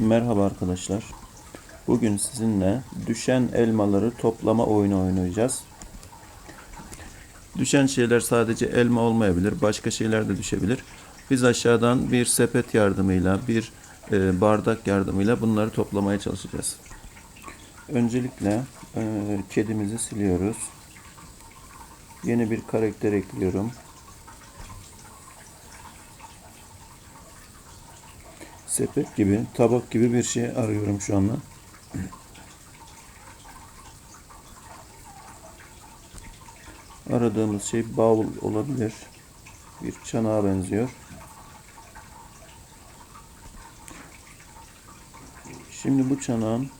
Merhaba arkadaşlar. Bugün sizinle düşen elmaları toplama oyunu oynayacağız. Düşen şeyler sadece elma olmayabilir, başka şeyler de düşebilir. Biz aşağıdan bir sepet yardımıyla, bir e, bardak yardımıyla bunları toplamaya çalışacağız. Öncelikle e, kedimizi siliyoruz. Yeni bir karakter ekliyorum. Sepet gibi, tabak gibi bir şey arıyorum şu anda. Aradığımız şey bavul olabilir. Bir çanağa benziyor. Şimdi bu çanağın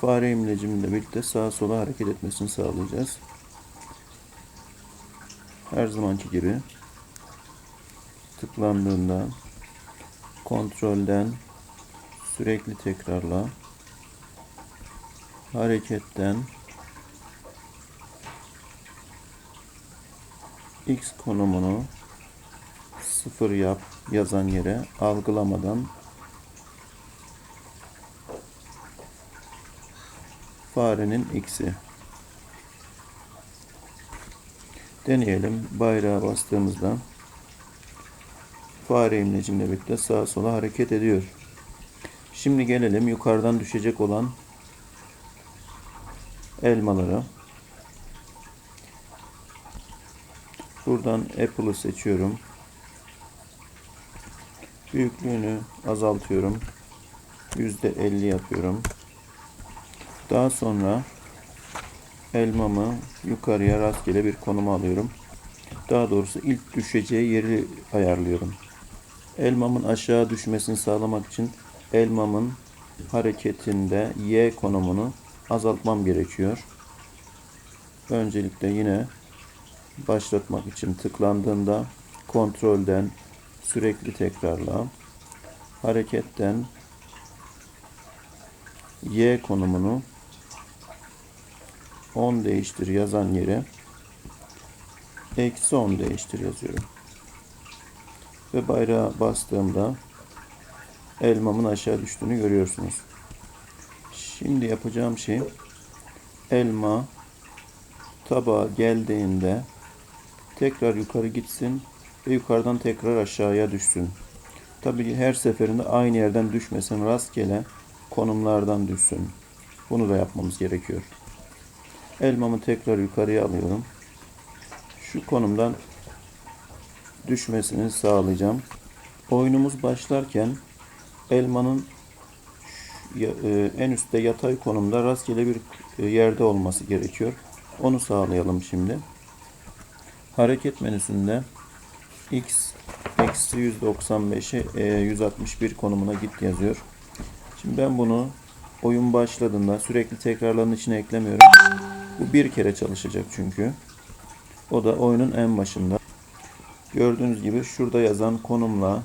fare imlecimle birlikte sağa sola hareket etmesini sağlayacağız. Her zamanki gibi tıklandığında kontrolden sürekli tekrarla hareketten x konumunu sıfır yap yazan yere algılamadan farenin x'i. Deneyelim. Bayrağa bastığımızda fare imlecimle birlikte sağa sola hareket ediyor. Şimdi gelelim yukarıdan düşecek olan elmalara. Buradan Apple'ı seçiyorum. Büyüklüğünü azaltıyorum. %50 yapıyorum. Daha sonra elmamı yukarıya rastgele bir konuma alıyorum. Daha doğrusu ilk düşeceği yeri ayarlıyorum. Elmamın aşağı düşmesini sağlamak için elmamın hareketinde Y konumunu azaltmam gerekiyor. Öncelikle yine başlatmak için tıklandığında kontrolden sürekli tekrarla hareketten Y konumunu 10 değiştir yazan yere eksi 10 değiştir yazıyorum ve bayrağa bastığımda elmamın aşağı düştüğünü görüyorsunuz. Şimdi yapacağım şey elma tabağa geldiğinde tekrar yukarı gitsin ve yukarıdan tekrar aşağıya düşsün. Tabii her seferinde aynı yerden düşmesin, rastgele konumlardan düşsün. Bunu da yapmamız gerekiyor. Elmamı tekrar yukarıya alıyorum. Şu konumdan düşmesini sağlayacağım. Oyunumuz başlarken elmanın e, en üstte yatay konumda rastgele bir e, yerde olması gerekiyor. Onu sağlayalım şimdi. Hareket menüsünde x eksi 195'e 161 konumuna git yazıyor. Şimdi ben bunu oyun başladığında sürekli tekrarların içine eklemiyorum. Bu bir kere çalışacak çünkü. O da oyunun en başında. Gördüğünüz gibi şurada yazan konumla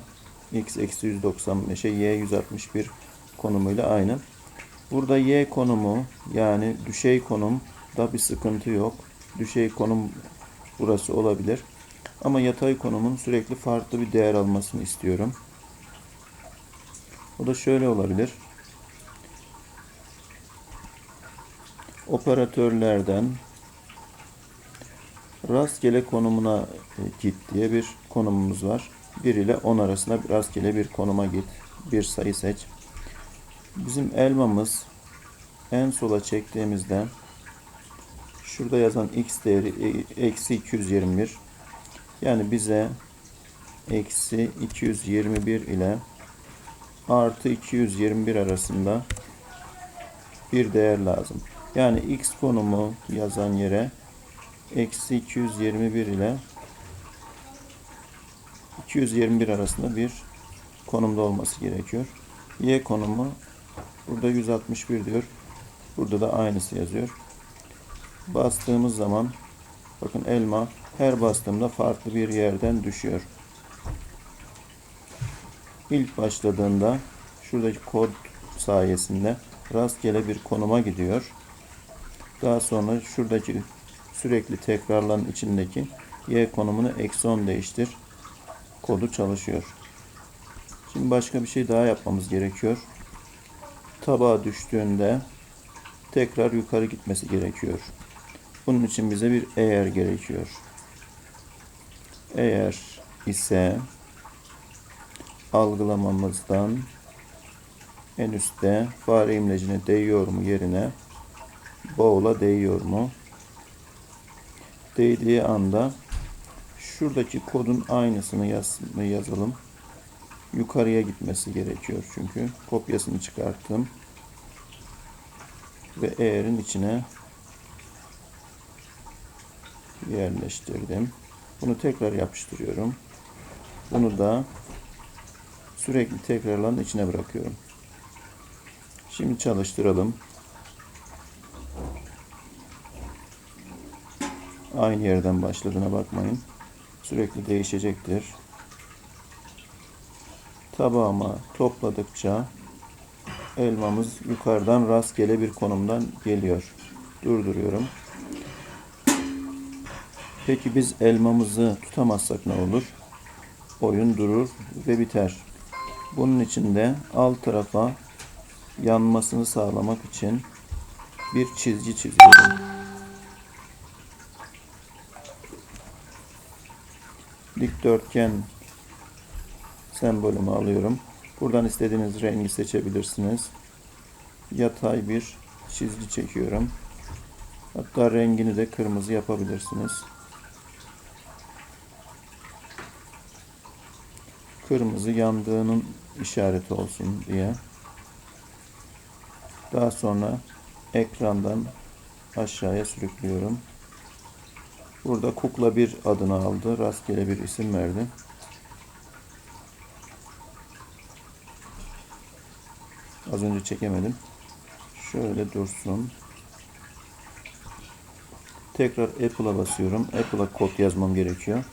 x eksi 195'e y 161 konumuyla aynı. Burada y konumu yani düşey konum da bir sıkıntı yok. Düşey konum burası olabilir. Ama yatay konumun sürekli farklı bir değer almasını istiyorum. O da şöyle olabilir. Operatörlerden rastgele konumuna e, git diye bir konumumuz var. 1 ile 10 arasında rastgele bir konuma git. Bir sayı seç. Bizim elmamız en sola çektiğimizde şurada yazan x değeri e, eksi 221 yani bize eksi 221 ile artı 221 arasında bir değer lazım. Yani x konumu yazan yere eksi 221 ile 221 arasında bir konumda olması gerekiyor. Y konumu burada 161 diyor. Burada da aynısı yazıyor. Bastığımız zaman bakın elma her bastığımda farklı bir yerden düşüyor. İlk başladığında şuradaki kod sayesinde rastgele bir konuma gidiyor. Daha sonra şuradaki sürekli tekrarlan içindeki y konumunu eksi 10 değiştir kodu çalışıyor. Şimdi başka bir şey daha yapmamız gerekiyor. tabağa düştüğünde tekrar yukarı gitmesi gerekiyor. Bunun için bize bir eğer gerekiyor. Eğer ise algılamamızdan en üstte fare imlecine değiyor mu yerine bowl'a değiyor mu? Değdiği anda şuradaki kodun aynısını yaz, yazalım. Yukarıya gitmesi gerekiyor çünkü. Kopyasını çıkarttım. Ve eğerin içine yerleştirdim. Bunu tekrar yapıştırıyorum. Bunu da sürekli tekrarların içine bırakıyorum. Şimdi çalıştıralım. Aynı yerden başladığına bakmayın. Sürekli değişecektir. Tabağıma topladıkça elmamız yukarıdan rastgele bir konumdan geliyor. Durduruyorum. Peki biz elmamızı tutamazsak ne olur? Oyun durur ve biter. Bunun için de alt tarafa yanmasını sağlamak için bir çizgi çiziyorum. Dikdörtgen sembolümü alıyorum. Buradan istediğiniz rengi seçebilirsiniz. Yatay bir çizgi çekiyorum. Hatta rengini de kırmızı yapabilirsiniz. Kırmızı yandığının işareti olsun diye. Daha sonra ekrandan aşağıya sürüklüyorum. Burada kukla bir adını aldı. Rastgele bir isim verdi. Az önce çekemedim. Şöyle dursun. Tekrar Apple'a basıyorum. Apple'a kod yazmam gerekiyor.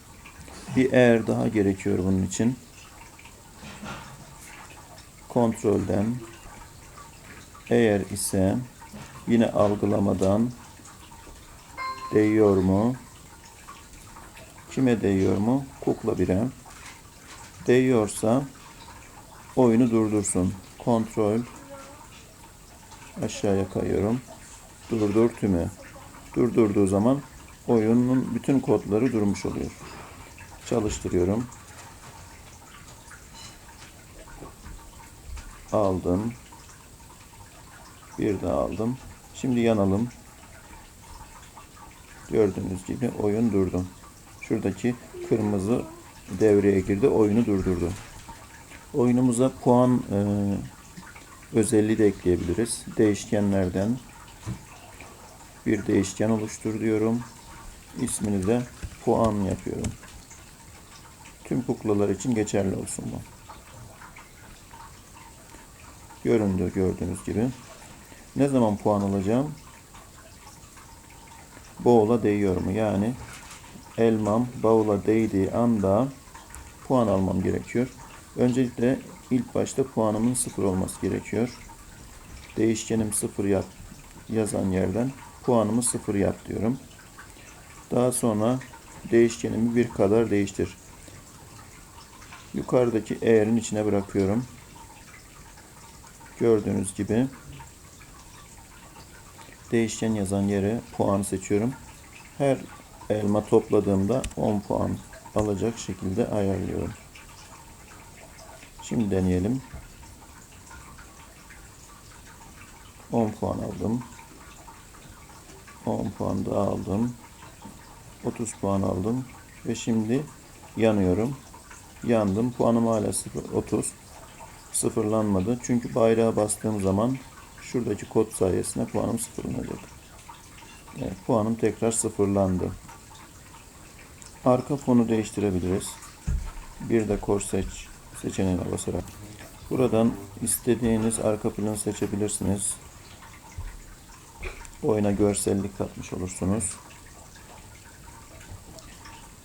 Bir eğer daha gerekiyor bunun için. Kontrolden eğer ise yine algılamadan değiyor mu? Kime değiyor mu? Kukla bire. Değiyorsa oyunu durdursun. Kontrol aşağıya kayıyorum. Durdur tümü. Durdurduğu zaman oyunun bütün kodları durmuş oluyor. Çalıştırıyorum. Aldım. Bir daha aldım. Şimdi yanalım. Gördüğünüz gibi oyun durdu. Şuradaki kırmızı devreye girdi. Oyunu durdurdu. Oyunumuza puan e, özelliği de ekleyebiliriz. Değişkenlerden bir değişken oluştur diyorum. İsmini de puan yapıyorum. Tüm kuklalar için geçerli olsun bu. Göründü gördüğünüz gibi. Ne zaman puan alacağım? Bowl'a değiyor mu? Yani elmam bowl'a değdiği anda puan almam gerekiyor. Öncelikle ilk başta puanımın sıfır olması gerekiyor. Değişkenim sıfır yap yazan yerden puanımı sıfır yap diyorum. Daha sonra değişkenimi bir kadar değiştir. Yukarıdaki eğerin içine bırakıyorum. Gördüğünüz gibi değişken yazan yere puan seçiyorum. Her elma topladığımda 10 puan alacak şekilde ayarlıyorum. Şimdi deneyelim. 10 puan aldım. 10 puan daha aldım. 30 puan aldım. Ve şimdi yanıyorum. Yandım. Puanım hala 0, 30. Sıfırlanmadı. Çünkü bayrağa bastığım zaman şuradaki kod sayesinde puanım sıfırlanacak. Evet, puanım tekrar sıfırlandı. Arka fonu değiştirebiliriz. Bir de kor seç seçeneğine basarak. Buradan istediğiniz arka planı seçebilirsiniz. Oyuna görsellik katmış olursunuz.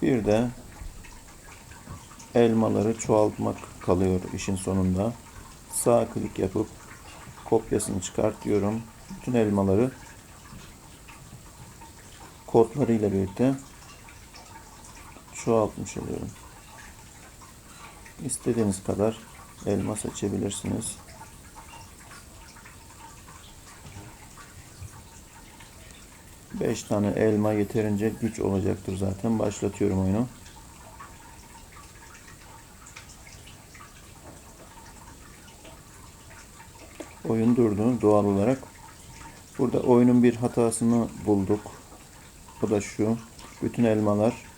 Bir de elmaları çoğaltmak kalıyor işin sonunda. Sağ klik yapıp kopyasını çıkartıyorum. Bütün elmaları kodlarıyla birlikte şu 60 alıyorum. İstediğiniz kadar elma seçebilirsiniz. Beş tane elma yeterince güç olacaktır zaten. Başlatıyorum oyunu. Oyun durdu doğal olarak. Burada oyunun bir hatasını bulduk. O da şu. Bütün elmalar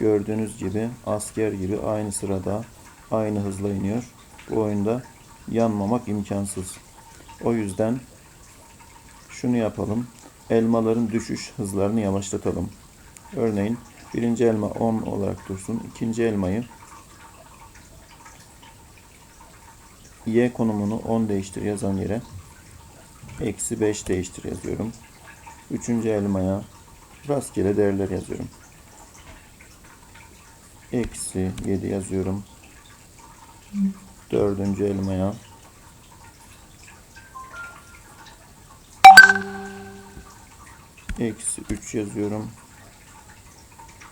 gördüğünüz gibi asker gibi aynı sırada aynı hızla iniyor. Bu oyunda yanmamak imkansız. O yüzden şunu yapalım. Elmaların düşüş hızlarını yavaşlatalım. Örneğin birinci elma 10 olarak dursun. İkinci elmayı Y konumunu 10 değiştir yazan yere eksi 5 değiştir yazıyorum. Üçüncü elmaya rastgele değerler yazıyorum. Eksi 7 yazıyorum. Dördüncü elmaya eksi 3 yazıyorum.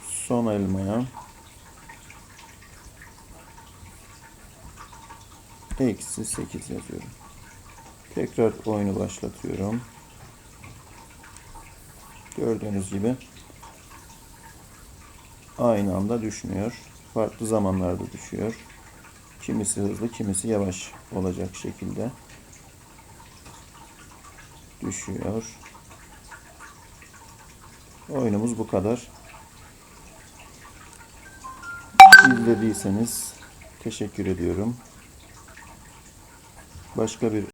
Son elmaya eksi 8 yazıyorum. Tekrar oyunu başlatıyorum. Gördüğünüz gibi aynı anda düşmüyor. Farklı zamanlarda düşüyor. Kimisi hızlı, kimisi yavaş olacak şekilde düşüyor. Oyunumuz bu kadar. İzlediyseniz teşekkür ediyorum. Başka bir